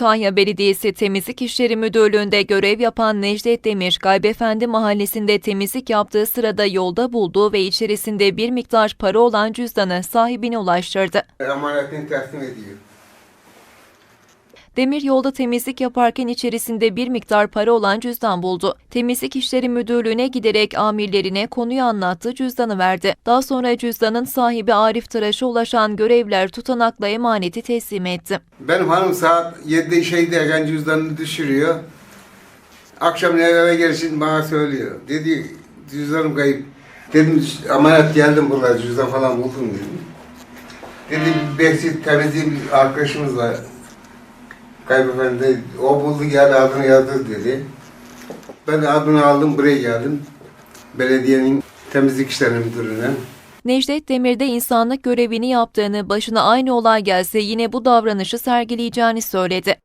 Kütahya Belediyesi Temizlik İşleri Müdürlüğü'nde görev yapan Necdet Demir, Gaybefendi Mahallesi'nde temizlik yaptığı sırada yolda bulduğu ve içerisinde bir miktar para olan cüzdanı sahibine ulaştırdı. Emanetini teslim ediyor. Demir yolda temizlik yaparken içerisinde bir miktar para olan cüzdan buldu. Temizlik İşleri Müdürlüğü'ne giderek amirlerine konuyu anlattı, cüzdanı verdi. Daha sonra cüzdanın sahibi Arif Tıraş'a ulaşan görevliler tutanakla emaneti teslim etti. Benim hanım saat 7'de işe giderken cüzdanını düşürüyor. Akşam eve gelişin bana söylüyor. Dedi cüzdanım kayıp. Dedim emanet geldim burada cüzdan falan buldum dedim. Dedi Bekçi temizliği bir arkadaşımız var. Kaybefendi o buldu geldi adını yazdı dedi. Ben adını aldım buraya geldim. Belediyenin temizlik işleri müdürüne. Necdet Demir de insanlık görevini yaptığını, başına aynı olay gelse yine bu davranışı sergileyeceğini söyledi.